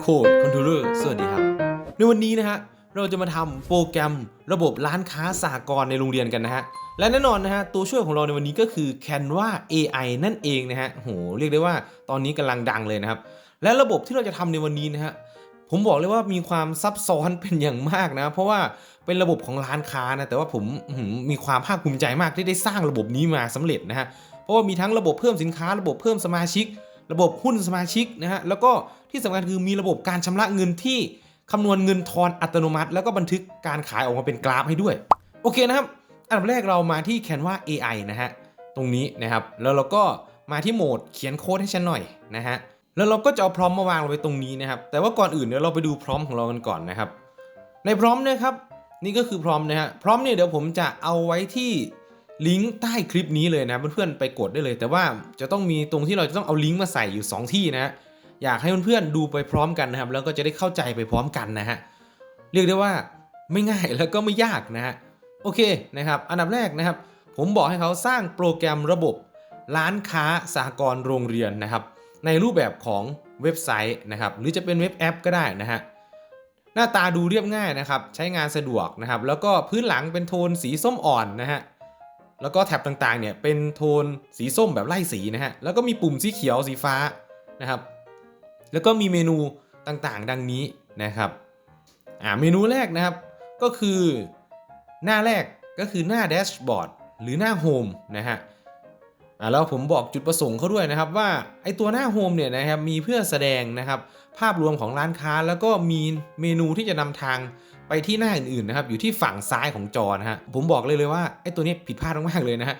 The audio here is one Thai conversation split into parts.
โคดคอนโทรลเลอร์สวัสดีครับ ในวันนี้นะฮะเราจะมาทำโปรแกรมระบบร้านค้าสหกรณ์ในโรงเรียนกันนะฮะ และแน่นอนนะฮะตัวช่วยของเราในวันนี้ก็คือ Canva AI นั่นเองนะฮะโหเรียกได้ว่าตอนนี้กำลังดังเลยนะครับ และระบบที่เราจะทำในวันนี้นะฮะผมบอกเลยว่ามีความซับซ้อนเป็นอย่างมากนะ เพราะว่าเป็นระบบของร้านค้านะแต่ว่าผมมีความภาคภูมิใจมากที่ได้สร้างระบบนี้มาสำเร็จนะฮะเพราะว่ามีทั้งระบบเพิ่มสินค้าระบบเพิ่มสมาชิก ระบบหุ้นสมาชิกนะฮะแล้วก็ที่สำคัญคือมีระบบการชำระเงินที่คำนวณเงินทอนอัตโนมัติ แล้วก็บันทึกการขายออกมาเป็นกราฟให้ด้วย โอเคนะครับ อันดับแรกเรามาที่ Canva AI นะฮะตรงนี้นะครับ แล้วเราก็มาที่โหมดเขียนโค้ดให้ฉันหน่อยนะฮะแล้วเราก็จะเอาพร้อมมาวางลงไปตรงนี้นะครับ แต่ว่าก่อนอื่นเดี๋ยวเราไปดูพร้อมของเรากันก่อนนะครับ ในพร้อมนะครับ นี่ก็คือพร้อมนะฮะพร้อมเนี่ยเดี๋ยวผมจะเอาไว้ที่ ลิงก์ใต้คลิปนี้เลยนะเพื่อนๆไปกดได้เลย แต่ว่าจะต้องมีตรงที่เราจะต้องเอาลิงก์มาใส่อยู่ 2 ที่นะฮะอยากให้เพื่อนๆดูไปพร้อมกันนะครับ แล้วก็จะได้เข้าใจไปพร้อมกันนะฮะเรียกได้ว่าไม่ง่ายแล้วก็ไม่ยากนะฮะโอเคนะครับ อันดับแรกนะครับ ผมบอกให้เขาสร้างโปรแกรมระบบ ร้านค้าสหกรณ์โรงเรียนนะครับ ในรูปแบบของเว็บไซต์นะครับ หรือจะเป็นเว็บแอปก็ได้นะฮะหน้าตาดูเรียบง่ายนะครับ ใช้งานสะดวกนะครับ แล้วก็พื้นหลังเป็นโทนสีส้มอ่อนนะฮะ แล้วก็แท็บต่างๆเนี่ยเป็นโทนสีส้มแบบไล่สีนะฮะ แล้วก็มีปุ่มสีเขียวสีฟ้านะครับ แล้วก็มีเมนูต่างๆ ดังนี้นะครับ อ่าเมนูแรกนะครับก็คือหน้าแรกก็คือหน้าแดชบอร์ดหรือหน้าโฮมนะฮะอ่าแล้วผมบอกจุดประสงค์เขาด้วยนะครับว่าไอตัวหน้าโฮมเนี่ยนะครับมีเพื่อแสดงนะครับ ภาพรวมของร้านค้าแล้วก็มีเมนูที่จะนำทางไปที่หน้าอื่นๆนะครับอยู่ที่ฝั่งซ้ายของจอนะฮะผมบอกเลยเลยว่าไอตัวนี้ผิดพลาดมากๆเลยนะฮะ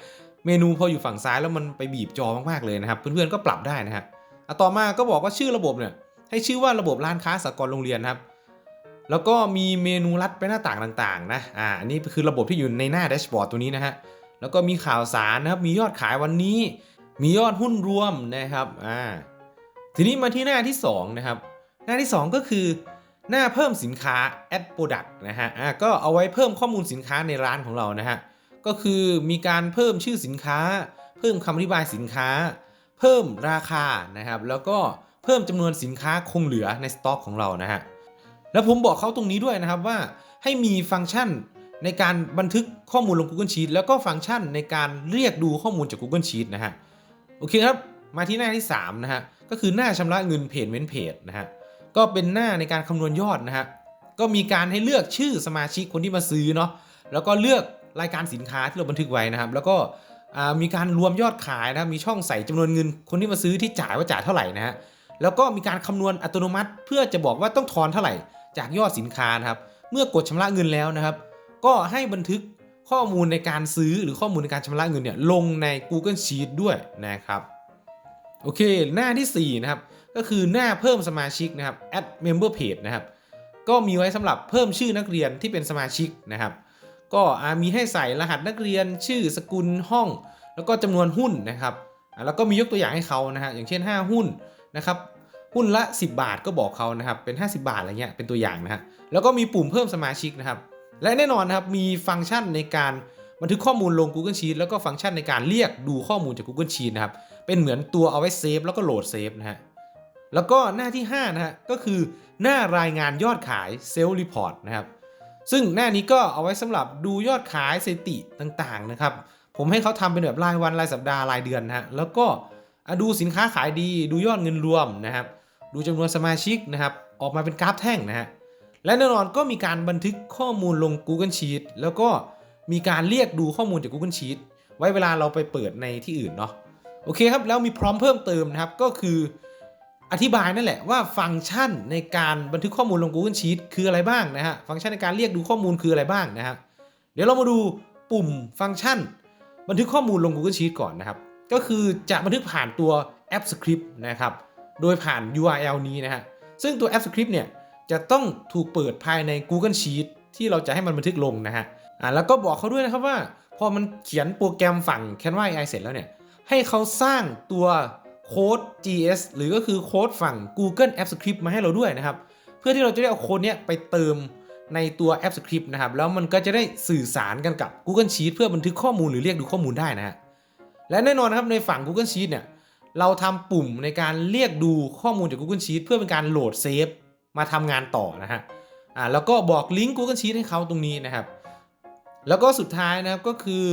เมนูพออยู่ฝั่งซ้ายแล้วมันไปบีบจอมากๆเลยนะครับเพื่อนๆก็ปรับได้นะฮะต่อมาก็บอกว่าชื่อระบบเนี่ยให้ชื่อว่าระบบร้านค้าสากลโรงเรียนนะครับแล้วก็มีเมนูลัดไปหน้าต่างต่างๆนะอ่าอันนี้คือระบบที่อยู่ในหน้าแดชบอร์ดตัวนี้นะฮะแล้วก็มีข่าวสารนะครับมียอดขายวันนี้ มียอดหุ้นรวมนะครับอ่า ทีนี้มาที่หน้าที่2นะครับ หน้าที่ 2 ก็คือหน้าเพิ่มสินค้า add product นะฮะอ่าก็เอาไว้เพิ่มข้อมูลสินค้าในร้านของเรานะฮะก็คือมีการเพิ่มชื่อสินค้า เพิ่มคำอธิบายสินค้า เพิ่มราคานะครับ แล้วก็เพิ่มจำนวนสินค้าคงเหลือในสต็อกของเรานะฮะแล้วผมบอกเขาตรงนี้ด้วยนะครับว่าให้มีฟังก์ชันในการบันทึกข้อมูลลง Google Sheet แล้วก็ฟังก์ชันในการเรียกดูข้อมูลจาก Google Sheet นะฮะโอเคครับมาที่หน้าที่3นะฮะก็คือหน้าชำระเงินเพจเว้นเพจนะฮะก็เป็นหน้าในการคำนวณยอดนะฮะก็มีการให้เลือกชื่อสมาชิกคนที่มาซื้อเนาะแล้วก็เลือกรายการสินค้าที่เราบันทึกไว้นะครับ แล้วก็มีการรวมยอดขายนะครับมีช่องใส่จำนวนเงินคนที่มาซื้อที่จ่ายว่าจ่ายเท่าไหร่นะฮะแล้วก็มีการคำนวณอัตโนมัติ เพื่อจะบอกว่าต้องทอนเท่าไหร่จากยอดสินค้านะครับ เมื่อกดชำระเงินแล้วนะครับ ก็ให้บันทึกข้อมูลในการซื้อหรือข้อมูลในการชำระเงินเนี่ยลงใน Google Sheet ด้วยนะครับ โอเค หน้าที่ 4 นะครับ ก็คือหน้าเพิ่มสมาชิกนะครับ add member page นะครับ ก็มีไว้สำหรับเพิ่มชื่อนักเรียนที่เป็นสมาชิกนะครับ ก็มีให้ใส่รหัสนักเรียนชื่อสกุลห้อง แล้วก็จำนวนหุ้นนะครับ แล้วก็มียกตัวอย่างให้เขานะฮะอย่างเช่น 5 หุ้นนะครับหุ้นละ 10 บาทก็บอกเขานะครับเป็น 50 บาทอะไรเงี้ยเป็นตัวอย่างนะฮะแล้วก็มีปุ่มเพิ่มสมาชิกนะครับ และแน่นอนนะครับมีฟังก์ชันในการ บันทึกข้อมูลลง Google Sheet แล้วก็ฟังก์ชันในการเรียกดูข้อมูลจาก Google Sheet นะครับ เป็นเหมือนตัวเอาไว้เซฟแล้วก็โหลดเซฟนะฮะ แล้วก็หน้าที่ 5 นะฮะ ก็คือหน้ารายงานยอดขายเซลล์รีพอร์ตนะครับ ซึ่งหน้านี้ก็เอาไว้สำหรับดูยอดขายสถิติต่างๆนะครับ ผมให้เขาทำเป็นแบบรายวันรายสัปดาห์รายเดือนนะฮะ แล้วก็ดูสินค้าขายดี ดูยอดเงินรวมนะครับ ดูจำนวนสมาชิกนะครับ ออกมาเป็นกราฟแท่งนะฮะ และแน่นอนก็มีการบันทึกข้อมูลลง Google Sheet แล้วก็ มีการเรียกดูข้อมูลจาก Google Sheet ไว้เวลาเราไปเปิดในที่อื่นเนาะโอเคครับ แล้วมีพร้อมเพิ่มเติมนะครับ ก็คืออธิบายนั่นแหละว่าฟังก์ชันในการบันทึกข้อมูลลง Google Sheet คืออะไรบ้างนะฮะฟังก์ชันในการเรียกดูข้อมูลคืออะไรบ้างนะครับเดี๋ยวเรามาดูปุ่มฟังก์ชัน บันทึกข้อมูลลง Google Sheet ก่อนนะครับ ก็คือจะบันทึกผ่านตัวแอป Script นะครับโดยผ่าน URL นี้นะฮะซึ่งตัวแอป Script เนี่ยจะต้องถูกเปิดภายใน Google Sheet ที่เราจะให้มันบันทึกลงนะฮะ อ่าแล้วก็บอกเขาด้วยนะครับว่า พอมันเขียนโปรแกรมฝั่ง Canva AI เสร็จแล้วเนี่ย ให้เขาสร้างตัวโค้ด GS หรือก็คือโค้ดฝั่ง Google App Script มาให้เราด้วยนะครับ เพื่อที่เราจะได้เอาโค้ดเนี้ยไปเติมในตัวแอป Script นะครับ แล้วมันก็จะได้สื่อสารกันกับ Google Sheet เพื่อบันทึกข้อมูลหรือเรียกดูข้อมูลได้นะฮะและแน่นอนนะครับในฝั่ง Google Sheet เนี่ยเราทำปุ่มในการเรียกดูข้อมูลจาก Google Sheet เพื่อเป็นการโหลดเซฟมาทำงานต่อนะฮะอ่าแล้วก็บอกลิงก์ Google Sheet ให้เขาตรงนี้นะครับ แล้วก็สุดท้ายนะครับก็คือ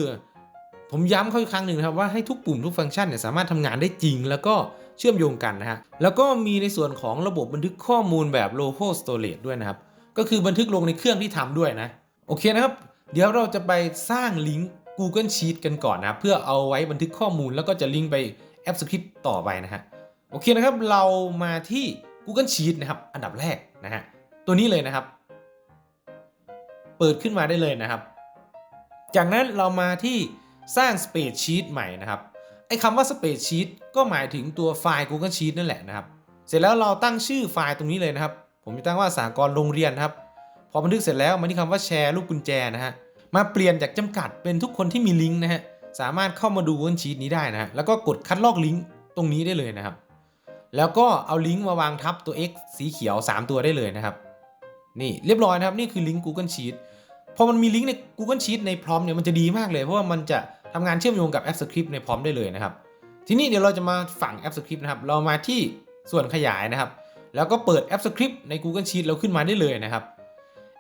ผมย้ำเขาอีกครั้งหนึ่งนะครับว่าให้ทุกปุ่มทุกฟังก์ชันเนี่ยสามารถทำงานได้จริง แล้วก็เชื่อมโยงกันนะฮะแล้วก็มีในส่วนของระบบบันทึกข้อมูลแบบ local storage ด้วยนะครับ ก็คือบันทึกลงในเครื่องที่ทำด้วยนะ โอเคนะครับ เดี๋ยวเราจะไปสร้างลิงก์ Google Sheet กันก่อนนะ เพื่อเอาไว้บันทึกข้อมูล แล้วก็จะลิงก์ไปแอป Script ต่อไปนะฮะโอเคนะครับ เรามาที่ Google Sheet นะครับ อันดับแรกนะฮะตัวนี้เลยนะครับ เปิดขึ้นมาได้เลยนะครับ จากนั้นเรามาที่สร้าง Spreadsheet ใหม่นะครับไอ้คำว่า Spreadsheet ก็หมายถึงตัวไฟล์ Google Sheet นั่นแหละนะครับ เสร็จแล้วเราตั้งชื่อไฟล์ตรงนี้เลยนะครับ ผมจะตั้งว่าสากลโรงเรียนครับ พอบันทึกเสร็จแล้วมาที่คำว่าแชร์รูปกุญแจนะฮะมาเปลี่ยนจากจำกัดเป็นทุกคนที่มีลิงก์นะฮะสามารถเข้ามาดู Google Sheet นี้ได้นะฮะแล้วก็กดคัดลอกลิงก์ตรงนี้ได้เลยนะครับ แล้วก็เอาลิงก์มาวางทับตัว X สีเขียว 3 ตัวได้เลยนะครับ นี่เรียบร้อยนะครับ นี่คือลิงก์ Google Sheet พอมันมีลิงก์ใน Google Sheet ในพร้อมเนี่ยมันจะดีมากเลย เพราะว่ามันจะทำงานเชื่อมโยงกับแอป Script ในพร้อมได้เลยนะครับ ทีนี้เดี๋ยวเราจะมาฝังแอป Script นะครับ เรามาที่ส่วนขยายนะครับ แล้วก็เปิดแอป Script ใน Google Sheet เราขึ้นมาได้เลยนะครับ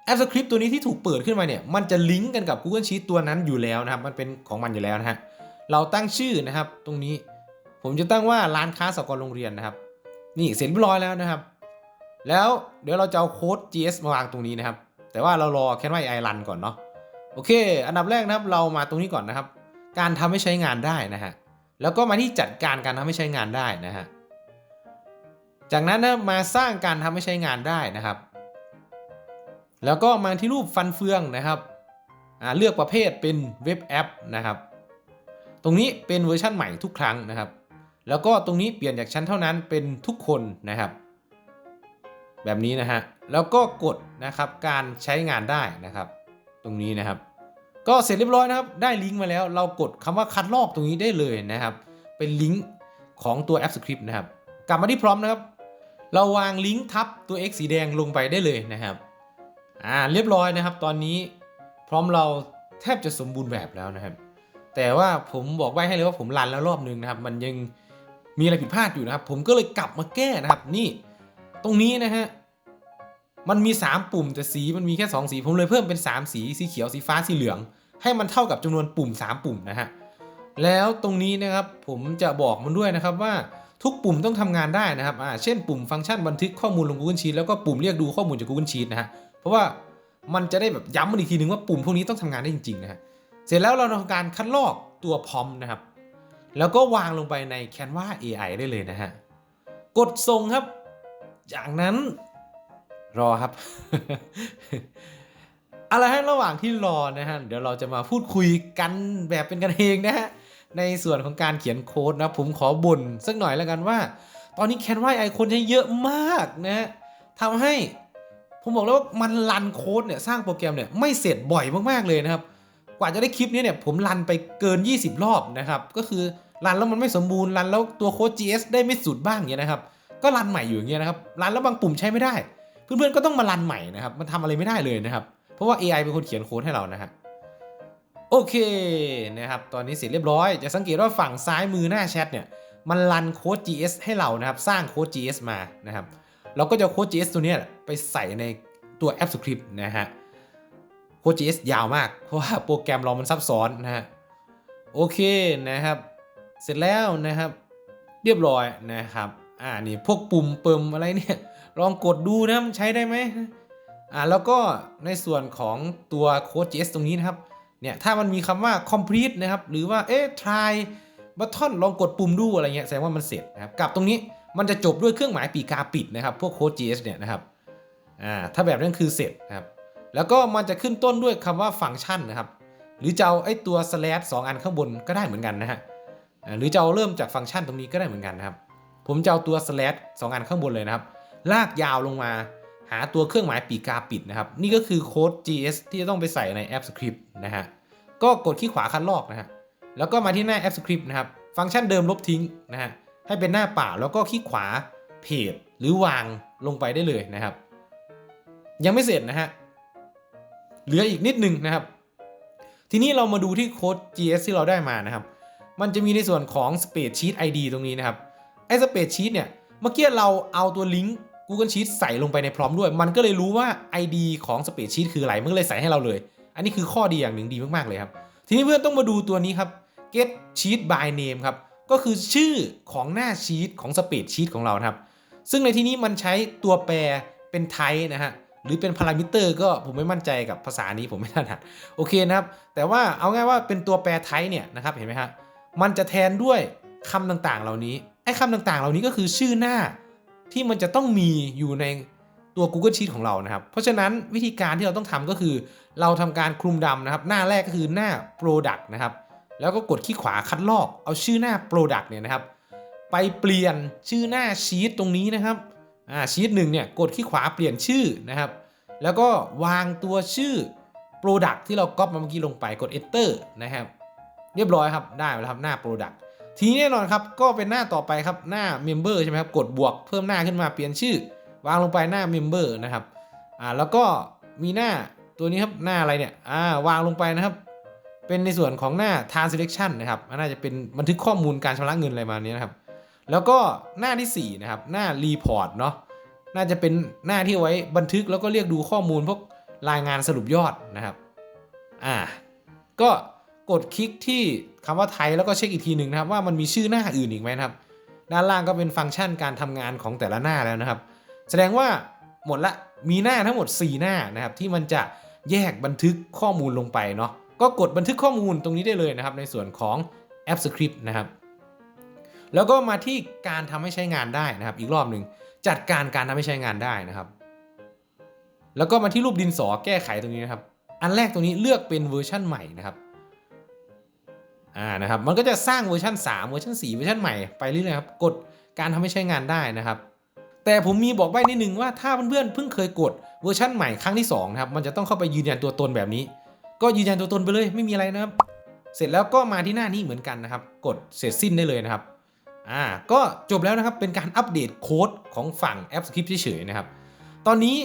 แอป Script ตัวนี้ที่ถูกเปิดขึ้นมาเนี่ยมันจะลิงก์กันกับ Google Sheet ตัวนั้นอยู่แล้วนะครับ มันเป็นของมันอยู่แล้วนะฮะเราตั้งชื่อนะครับ ตรงนี้ผมจะตั้งว่าร้านค้าสกลโรงเรียนนะครับ นี่เสร็จเรียบร้อยแล้วนะครับ แล้วเดี๋ยวเราจะเอาโค้ด GS มาวางตรงนี้นะครับ แต่ว่าเรารอ Canva AI รันก่อนเนาะโอเค อันดับแรกนะครับเรามาตรงนี้ก่อนนะครับ การทำให้ใช้งานได้นะฮะแล้วก็มาที่จัดการการทำให้ใช้งานได้นะฮะจากนั้นนะมาสร้างการทำให้ใช้งานได้นะครับ แล้วก็มาที่รูปฟันเฟืองนะครับเลือกประเภทเป็นเว็บแอปนะครับ ตรงนี้เป็นเวอร์ชันใหม่ทุกครั้งนะครับ แล้วก็ตรงนี้เปลี่ยนจากชั้นเท่านั้นเป็นทุกคนนะครับ แบบนี้นะฮะ แล้วก็กดนะครับการใช้งานได้นะครับ ตรงนี้นะครับ ก็เสร็จเรียบร้อยนะครับ ได้ลิงก์มาแล้วเรากดคำว่าคัดลอกตรงนี้ได้เลยนะครับ เป็นลิงก์ของตัวแอป Script นะครับ กลับมาที่พร้อมนะครับ เราวางลิงก์ทับตัว X สีแดงลงไปได้เลยนะครับอ่าเรียบร้อยนะครับ ตอนนี้พร้อมเราแทบจะสมบูรณ์แบบแล้วนะครับ แต่ว่าผมบอกไว้ให้เลยว่าผมรันแล้วรอบนึงนะครับ มันยังมีอะไรผิดพลาดอยู่นะครับ ผมก็เลยกลับมาแก้นะครับ นี่ ตรงนี้นะฮะ มันมี 3 ปุ่มแต่สีมันมีแค่ 2 สี ผมเลยเพิ่มเป็น 3 สีสีเขียวสีฟ้าสีเหลือง ให้มันเท่ากับจำนวนปุ่ม 3 ปุ่มนะฮะแล้วตรงนี้นะครับผมจะบอกมันด้วยนะครับว่าทุกปุ่มต้องทำงานได้นะครับอ่าเช่นปุ่มฟังก์ชันบันทึกข้อมูลลง Google Sheet แล้วก็ปุ่มเรียกดูข้อมูลจาก Google Sheet นะฮะเพราะว่ามันจะได้แบบย้ำมันอีกทีนึงว่าปุ่มพวกนี้ต้องทำงานได้จริงๆนะฮะเสร็จแล้วเราทำการคัดลอกตัวพอมนะครับ แล้วก็วางลงไปใน Canva AI ได้เลยนะฮะกดส่งครับ จากนั้น รอครับอะไรฮะระหว่างที่รอนะฮะเดี๋ยวเราจะมาพูดคุยกันแบบเป็นกันเองนะฮะในส่วนของการเขียนโค้ดนะผมขอบ่นสักหน่อยแล้วกันว่า ตอนนี้ Canva AI คนใช้เยอะมากนะฮะทำให้ผมบอกแล้วว่ามันรันโค้ดเนี่ยสร้างโปรแกรมเนี่ยไม่เสร็จบ่อยมากๆเลยนะครับ กว่าจะได้คลิปนี้เนี่ยผมรันไปเกิน 20 รอบนะครับก็คือรันแล้วมันไม่สมบูรณ์รันแล้วตัวโค้ด GS ได้ไม่สุดบ้างอย่างเงี้ยนะครับ ก็รันใหม่อยู่อย่างเงี้ยนะครับรันแล้วบางปุ่มใช้ไม่ได้ เพื่อนๆก็ต้องมารันใหม่นะครับ มันทำอะไรไม่ได้เลยนะครับ เพราะว่า AI เป็นคนเขียนโค้ดให้เรานะฮะโอเคนะครับ ตอนนี้เสร็จเรียบร้อย จะสังเกตว่าฝั่งซ้ายมือหน้าแชทเนี่ย มันรันโค้ด GS ให้เรานะครับ สร้างโค้ด GS มานะครับ เราก็จะโค้ด GS ตัวนี้ไปใส่ในตัวแอป Script นะฮะ โค้ด GS ยาวมาก เพราะว่าโปรแกรมเรามันซับซ้อนนะฮะ โอเคนะครับ เสร็จแล้วนะครับ เรียบร้อยนะครับ อ่า นี่พวกปุ่มเปิมอะไรเนี่ย ลองกดดูนะมันใช้ได้ไหมอ่าแล้วก็ในส่วนของตัวโค้ด JS ตรงนี้นะครับเนี่ยถ้ามันมีคำว่า complete นะครับหรือว่าเอ๊ะ try button ลองกดปุ่มดูอะไรเงี้ยแสดงว่ามันเสร็จนะครับกับตรงนี้มันจะจบด้วยเครื่องหมายปีกาปิดนะครับ พวกโค้ด JS เนี่ยนะครับอ่าถ้าแบบนั้นคือเสร็จนะครับแล้วก็มันจะขึ้นต้นด้วยคำว่าฟังก์ชันนะครับ หรือจะเอาไอ้ตัว slash สองอันข้างบนก็ได้เหมือนกันนะฮะอ่าหรือจะเอาเริ่มจากฟังก์ชันตรงนี้ก็ได้เหมือนกันนะครับ ผมจะเอาตัว slash สองอันข้างบนเลยนะครับ ลากยาวลงมา หาตัวเครื่องหมายปีกาปิดนะครับ นี่ก็คือโค้ด GS ที่จะต้องไปใส่ในแอป Script นะฮะ ก็กดคลิกขวาคัดลอกนะฮะ แล้วก็มาที่หน้าแอป Script นะครับ ฟังก์ชันเดิมลบทิ้งนะฮะ ให้เป็นหน้าเปล่าแล้วก็คลิกขวาเพจหรือวางลงไปได้เลยนะครับ ยังไม่เสร็จนะฮะ เหลืออีกนิดนึงนะครับ ทีนี้เรามาดูที่โค้ด GS ที่เราได้มานะครับ มันจะมีในส่วนของ Spreadsheet ID ตรงนี้นะครับ ไอ้ Spreadsheet เนี่ย เมื่อกี้เราเอาตัวลิงก์ Google Sheet ใส่ลงไปในพร้อมด้วย มันก็เลยรู้ว่า ID ของ Spreadsheet คืออะไร มันก็เลยใส่ให้เราเลย อันนี้คือข้อดีอย่างหนึ่งดีมากๆเลยครับ ทีนี้เพื่อนต้องมาดูตัวนี้ครับ get sheet by name ครับ ก็คือชื่อของหน้าชีตของ Spreadsheet ของเราครับ ซึ่งในที่นี้มันใช้ตัวแปรเป็นไทนะฮะหรือเป็นพารามิเตอร์ก็ผมไม่มั่นใจกับภาษานี้ผมไม่ถนัดโอเคนะครับ แต่ว่าเอาง่ายว่าเป็นตัวแปรไทเนี่ยนะครับเห็นไหมฮะมันจะแทนด้วยคำต่างๆ เหล่านี้ไอ้คำต่างๆ เหล่านี้ก็คือชื่อหน้า ที่มันจะต้องมีอยู่ในตัว Google Sheet ของเรานะครับ เพราะฉะนั้นวิธีการที่เราต้องทำก็คือ เราทำการคลุมดำนะครับ หน้าแรกก็คือหน้า Product นะครับ แล้วก็กดขี้ขวาคัดลอก เอาชื่อหน้า Product เนี่ยนะครับ ไปเปลี่ยนชื่อหน้าชีตตรงนี้นะครับอ่าชีตหนึ่งเนี่ยกดขี้ขวาเปลี่ยนชื่อนะครับ แล้วก็วางตัวชื่อ Product ที่เราก๊อปมาเมื่อกี้ลงไปกด Enter นะครับ เรียบร้อยครับได้แล้วครับหน้า Product ทีนี้แน่นอนครับก็เป็นหน้าต่อไปครับหน้า Member ใช่ไหมครับกดบวกเพิ่มหน้าขึ้นมาเปลี่ยนชื่อ วางลงไปหน้า Member นะครับอ่าแล้วก็มีหน้าตัวนี้ครับหน้าอะไรเนี่ยอ่าวางลงไปนะครับ เป็นในส่วนของหน้า Transaction นะครับน่าจะเป็นบันทึกข้อมูลการชำระเงินอะไรมาเนี้นะครับแล้วก็หน้าที่ 4 นะครับ หน้า Report เนาะน่าจะเป็นหน้าที่ไว้บันทึกแล้วก็เรียกดูข้อมูลพวกรายงานสรุปยอดนะครับอ่าก็ กดคลิกที่คำว่าไทยแล้วก็เช็คอีกทีหนึ่งนะครับว่ามันมีชื่อหน้าอื่นอีกไหมครับ ด้านล่างก็เป็นฟังก์ชันการทำงานของแต่ละหน้าแล้วนะครับ แสดงว่าหมดละมีหน้าทั้งหมด 4 หน้านะครับที่มันจะแยกบันทึกข้อมูลลงไปเนาะก็กดบันทึกข้อมูลตรงนี้ได้เลยนะครับในส่วนของแอป Script นะครับ แล้วก็มาที่การทำให้ใช้งานได้นะครับ อีกรอบหนึ่งจัดการการทำให้ใช้งานได้นะครับ แล้วก็มาที่รูปดินสอแก้ไขตรงนี้นะครับ อันแรกตรงนี้เลือกเป็นเวอร์ชั่นใหม่นะครับ อ่านะครับมันก็จะสร้างเวอร์ชัน3เวอร์ชัน4เวอร์ชันใหม่ไปเรื่อยๆครับกดการทำให้ใช้งานได้นะครับ แต่ผมมีบอกใบ้นิดนึงว่าถ้าเพื่อนๆเพิ่งเคยกดเวอร์ชันใหม่ครั้งที่2นะครับมันจะต้องเข้าไปยืนยันตัวตนแบบนี้ ก็ยืนยันตัวตนไปเลยไม่มีอะไรนะครับ เสร็จแล้วก็มาที่หน้านี้เหมือนกันนะครับ กดเสร็จสิ้นได้เลยนะครับอ่าก็จบแล้วนะครับเป็นการอัปเดตโค้ดของฝั่งแอป Script เฉยๆนะครับ ตอนนี้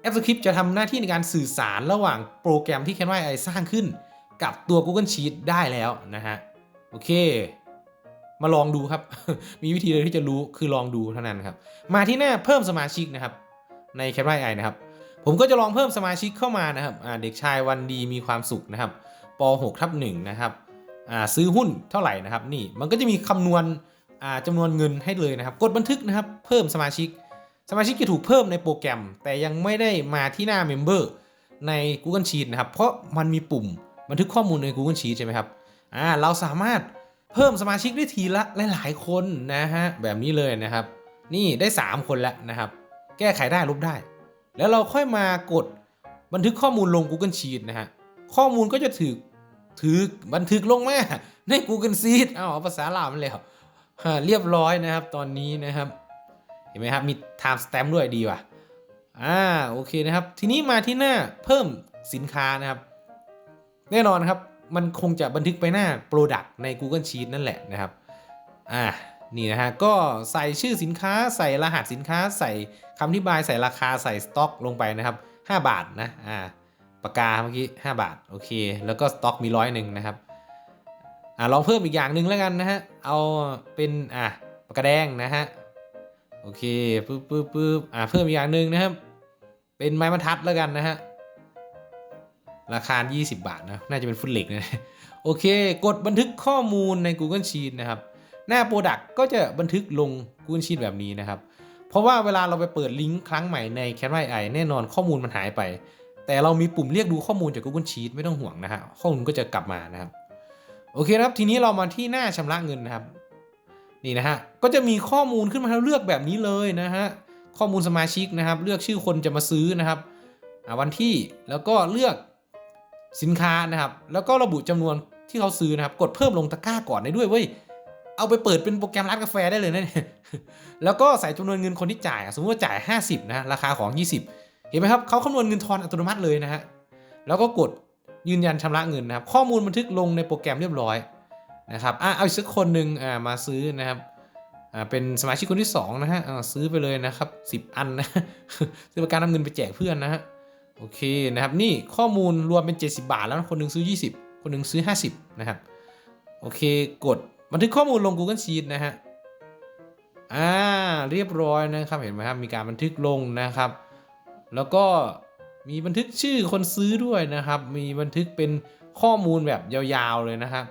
แอป Script จะทำหน้าที่ในการสื่อสารระหว่างโปรแกรมที่ Canva AI สร้างขึ้น กับตัว Google Sheet ได้แล้วนะฮะโอเค มาลองดูครับ มีวิธีเดียวที่จะรู้คือลองดูเท่านั้นครับ มาที่หน้าเพิ่มสมาชิกนะครับ ใน Canva AI นะครับ ผมก็จะลองเพิ่มสมาชิกเข้ามานะครับเด็กชายวันดีมีความสุขนะครับป .6 ทับ1นะครับซื้อหุ้นเท่าไหร่นะครับนี่มันก็จะมีคำนวณจำนวนเงินให้เลยนะครับ กดบันทึกนะครับ เพิ่มสมาชิก สมาชิกจะถูกเพิ่มในโปรแกรม แต่ยังไม่ได้มาที่หน้า Member ใน Google Sheet นะครับ เพราะมันมีปุ่ม บันทึกข้อมูลใน Google Sheet ใช่ไหมครับอ่าเราสามารถเพิ่มสมาชิกได้ทีละหลายๆคนนะฮะแบบนี้เลยนะครับ นี่ได้ 3 คนแล้วนะครับ แก้ไขได้ลบได้ แล้วเราค่อยมากดบันทึกข้อมูลลง Google Sheet นะฮะข้อมูลก็จะถือถือบันทึกลงมาใน Google Sheet เอาภาษาลาวมันแล้วเรียบร้อยนะครับตอนนี้นะครับ เห็นไหมครับมี time stamp ด้วยดีว่ะอ่าโอเคนะครับ ทีนี้มาที่หน้าเพิ่มสินค้านะครับ แน่นอนครับ มันคงจะบันทึกไปหน้า Product ใน Google Sheet นั่นแหละนะครับ อ่า นี่นะฮะ ก็ใส่ชื่อสินค้า ใส่รหัสสินค้า ใส่คำอธิบาย ใส่ราคา ใส่สต็อกลงไปนะครับ 5 บาทนะ อ่า ปากกาเมื่อกี้ 5 บาท โอเค แล้วก็สต็อกมีร้อยหนึ่งนะครับ อ่าลองเพิ่มอีกอย่างหนึ่งแล้วกันนะฮะ เอาเป็น อ่าปากกาแดงนะฮะ โอเค ปึ๊บปึ๊บปึ๊บอ่า เพิ่มอีกอย่างหนึ่งนะครับ เป็นไม้บรรทัดแล้วกันนะฮะ ราคา 20 บาทนะ น่าจะเป็นฟุตเหล็กนะ โอเค กดบันทึกข้อมูลใน Google Sheet นะครับ หน้า Product ก็จะบันทึกลง Google Sheet แบบนี้นะครับ เพราะว่าเวลาเราไปเปิดลิงก์ครั้งใหม่ใน Canva AI แน่นอนข้อมูลมันหายไป แต่เรามีปุ่มเรียกดูข้อมูลจาก Google Sheet ไม่ต้องห่วงนะฮะ ข้อมูลก็จะกลับมานะครับ โอเคครับ ทีนี้เรามาที่หน้าชำระเงินนะครับ นี่นะฮะ ก็จะมีข้อมูลขึ้นมาให้เราเลือกแบบนี้เลยนะฮะ ข้อมูลสมาชิกนะครับ เลือกชื่อคนจะมาซื้อนะครับอ่าวันที่ แล้วก็เลือก สินค้านะครับ แล้วก็ระบุจำนวนที่เขาซื้อนะครับ กดเพิ่มลงตะกร้าก่อนได้ด้วยเว้ย เอาไปเปิดเป็นโปรแกรมร้านกาแฟได้เลยนี่แล้วก็ใส่จำนวนเงินคนที่จ่าย สมมติว่าจ่าย 50 นะ ราคาของ 20 เห็นไหมครับเขาคำนวณเงินทอนอัตโนมัติเลยนะฮะ แล้วก็กดยืนยันชำระเงินนะครับ ข้อมูลบันทึกลงในโปรแกรมเรียบร้อยนะครับอะเอาอีกสักคนหนึ่งอ่ามาซื้อนะครับอ่าเป็นสมาชิกคนที่2นะฮะซื้อไปเลยนะครับ 10 อันนะซื้อประกันนำเงินไปแจกเพื่อนนะฮะ โอเคนะครับนี่ข้อมูลรวมเป็น 70 บาทแล้วคนหนึ่งซื้อ 20 คนหนึ่งซื้อ 50 นะครับ โอเคกดบันทึกข้อมูลลง Google Sheet นะฮะอ่าเรียบร้อยนะครับเห็นไหมครับมีการบันทึกลงนะครับ แล้วก็มีบันทึกชื่อคนซื้อด้วยนะครับ มีบันทึกเป็นข้อมูลแบบยาวๆเลยนะครับ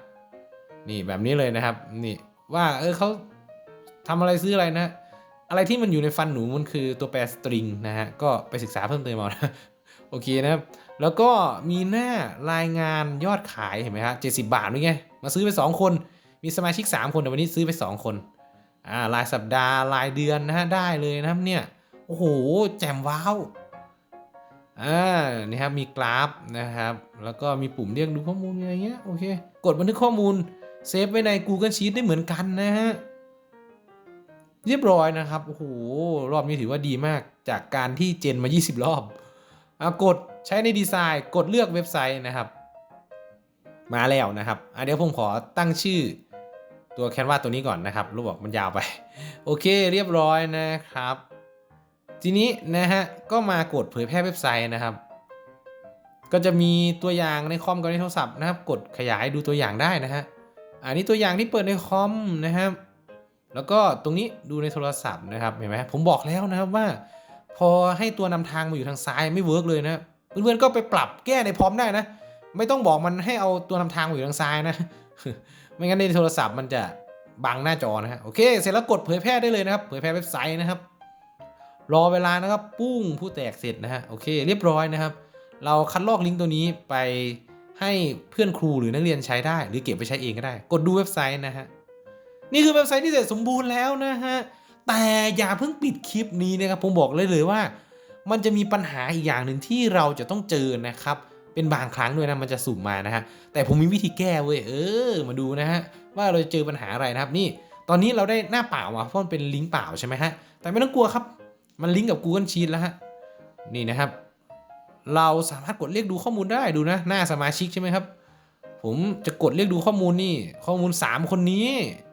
นี่แบบนี้เลยนะครับนี่ว่าเออเขาทำอะไรซื้ออะไรนะ อะไรที่มันอยู่ในฟันหนูมันคือตัวแปรสตริงนะฮะก็ไปศึกษาเพิ่มเติมเอานะ โอเคนะครับ แล้วก็มีหน้ารายงานยอดขายเห็นไหมฮะเจ็ดสิบาทนี่ไง มาซื้อไป 2 คน มีสมาชิก 3 คนแต่วันนี้ซื้อไป 2 คนอ่ารายสัปดาห์รายเดือนนะฮะได้เลยนะครับเนี่ยโอ้โหแจ่มว้าวอ่านี่ครับมีกราฟนะครับ แล้วก็มีปุ่มเรียกดูข้อมูลอะไรเงี้ยโอเค กดบันทึกข้อมูลเซฟไว้ใน Google Sheet ได้เหมือนกันนะฮะเรียบร้อยนะครับ โอ้โห รอบนี้ถือว่าดีมากจากการที่เจนมา 20 รอบอะ กดใช้ในดีไซน์ กดเลือกเว็บไซต์นะครับ มาแล้วนะครับเดี๋ยวผมขอตั้งชื่อตัวแคนวาตัวนี้ก่อนนะครับรูปบอกมันยาวไป โอเคเรียบร้อยนะครับ ทีนี้นะฮะก็มากดเผยแพร่เว็บไซต์นะครับ ก็จะมีตัวอย่างในคอมกับในโทรศัพท์นะครับ กดขยายดูตัวอย่างได้นะฮะอันนี้ตัวอย่างที่เปิดในคอมนะครับ แล้วก็ตรงนี้ดูในโทรศัพท์นะครับเห็นไหมผมบอกแล้วนะครับว่า พอให้ตัวนำทางมาอยู่ทางซ้ายไม่เวิร์กเลยนะเพื่อนๆก็ไปปรับแก้ในพร้อมได้นะ ไม่ต้องบอกมันให้เอาตัวนำทางมาอยู่ทางซ้ายนะ ไม่งั้นในโทรศัพท์มันจะบังหน้าจอนะฮะโอเค เสร็จแล้วกดเผยแพร่ได้เลยนะครับ เผยแพร่เว็บไซต์นะครับ รอเวลานะครับปุ้งผู้แตกเสร็จนะฮะโอเค เรียบร้อยนะครับ เราคัดลอกลิงก์ตัวนี้ไปให้เพื่อนครูหรือนักเรียนใช้ได้ หรือเก็บไปใช้เองก็ได้ กดดูเว็บไซต์นะฮะนี่คือเว็บไซต์ที่เสร็จสมบูรณ์แล้วนะฮะ แต่อย่าเพิ่งปิดคลิปนี้นะครับผมบอกเลยเลยว่า มันจะมีปัญหาอีกอย่างหนึ่งที่เราจะต้องเจอนะครับ เป็นบางครั้งด้วยนะมันจะสุ่มมานะฮะแต่ผมมีวิธีแก้เว้ยเออ มาดูนะฮะว่าเราจะเจอปัญหาอะไรนะครับนี่ ตอนนี้เราได้หน้าเปล่ามาเพราะมันเป็นลิงก์เปล่าใช่ไหมฮะแต่ไม่ต้องกลัวครับ มันลิงก์กับ Google Sheet แล้วฮะนี่นะครับ เราสามารถกดเรียกดูข้อมูลได้ดูนะ หน้าสมาชิกใช่ไหมครับ ผมจะกดเรียกดูข้อมูลนี่ ข้อมูล 3 คนนี้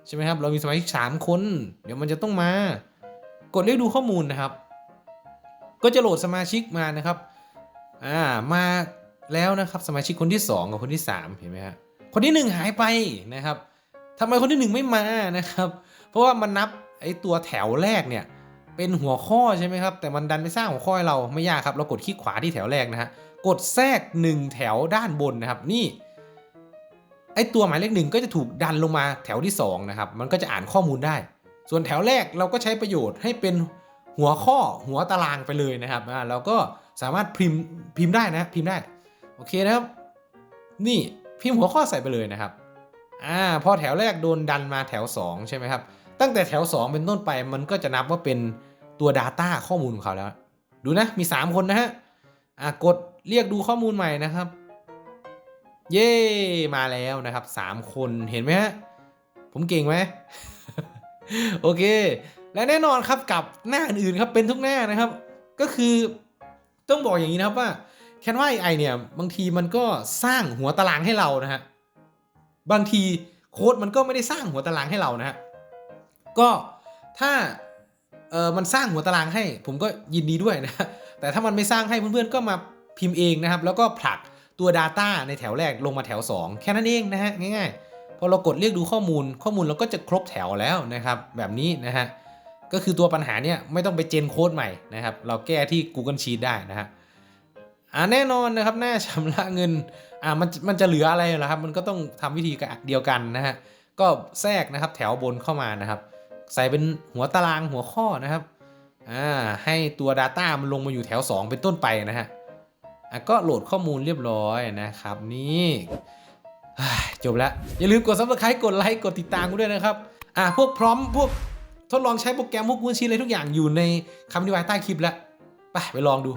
ใช่ไหมครับ เรามีสมาชิก3คน เดี๋ยวมันจะต้องมา กดเรียกดูข้อมูลนะครับ ก็จะโหลดสมาชิกมานะครับอ่ามาแล้วนะครับสมาชิกคนที่ 2 กับคนที่ 3 เห็นไหมฮะคนที่ 1 หายไปนะครับทำไมคนที่ 1 ไม่มานะครับ เพราะว่ามันนับไอ้ตัวแถวแรกเนี่ยเป็นหัวข้อใช่ไหมครับ แต่มันดันไปสร้างหัวข้อให้เราไม่ยากครับ เรากดคลิกขวาที่แถวแรกนะฮะกดแทรก 1 แถวด้านบนนะครับ นี่ ไอตัวหมายเลขหนึ่งก็จะถูกดันลงมาแถวที่2นะครับ มันก็จะอ่านข้อมูลได้ ส่วนแถวแรกเราก็ใช้ประโยชน์ให้เป็นหัวข้อหัวตารางไปเลยนะครับอ่าเราก็สามารถพิมพ์พิมพ์ได้นะพิมพ์ได้ โอเคนะครับ นี่พิมพ์หัวข้อใส่ไปเลยนะครับ อ่า พอแถวแรกโดนดันมาแถว 2 ใช่ไหมครับ ตั้งแต่แถว 2 เป็นต้นไปมันก็จะนับว่าเป็นตัว Data ข้อมูลของเขาแล้ว ดูนะ มี 3 คนนะฮะ อ่ากดเรียกดูข้อมูลใหม่นะครับ เย่มาแล้วนะครับ 3 คนเห็นไหมฮะ ผมเก่งไหม โอเค และแน่นอนครับกับหน้าอื่นๆครับเป็นทุกหน้านะครับ ก็คือต้องบอกอย่างนี้นะครับว่า Canva AI เนี่ย บางทีมันก็สร้างหัวตารางให้เรานะฮะ บางทีโค้ดมันก็ไม่ได้สร้างหัวตารางให้เรานะฮะ ก็ถ้าเออมันสร้างหัวตารางให้ ผมก็ยินดีด้วยนะ แต่ถ้ามันไม่สร้างให้เพื่อนๆก็มาพิมพ์เองนะครับ แล้วก็ผลัก ตัว Data ในแถวแรกลงมาแถว 2 แค่นั้นเองนะฮะง่ายๆ พอเรากดเรียกดูข้อมูล ข้อมูลเราก็จะครบแถวแล้วนะครับ แบบนี้นะฮะก็คือตัวปัญหาเนี่ยไม่ต้องไปเจนโค้ดใหม่นะครับ เราแก้ที่ Google Sheet ได้นะฮะอ่าแน่นอนนะครับหน้าชำระเงินอ่ามันมันจะเหลืออะไรล่ะครับ มันก็ต้องทำวิธีเดียวกันนะฮะก็แทรกนะครับแถวบนเข้ามานะครับ ใส่เป็นหัวตารางหัวข้อนะครับอ่าให้ตัว Data มันลงมาอยู่แถว 2 เป็นต้นไปนะฮะ อะก็โหลดข้อมูลเรียบร้อยนะครับ นี่จบแล้ว อย่าลืมกด subscribe กดไลค์กดติดตามกูด้วยนะครับ อะพวกพร้อมพวกทดลองใช้โปรแกรมพวกกูชีอะไรทุกอย่างอยู่ในคำอธิบายใต้คลิปแล้ว ไปไปลองดู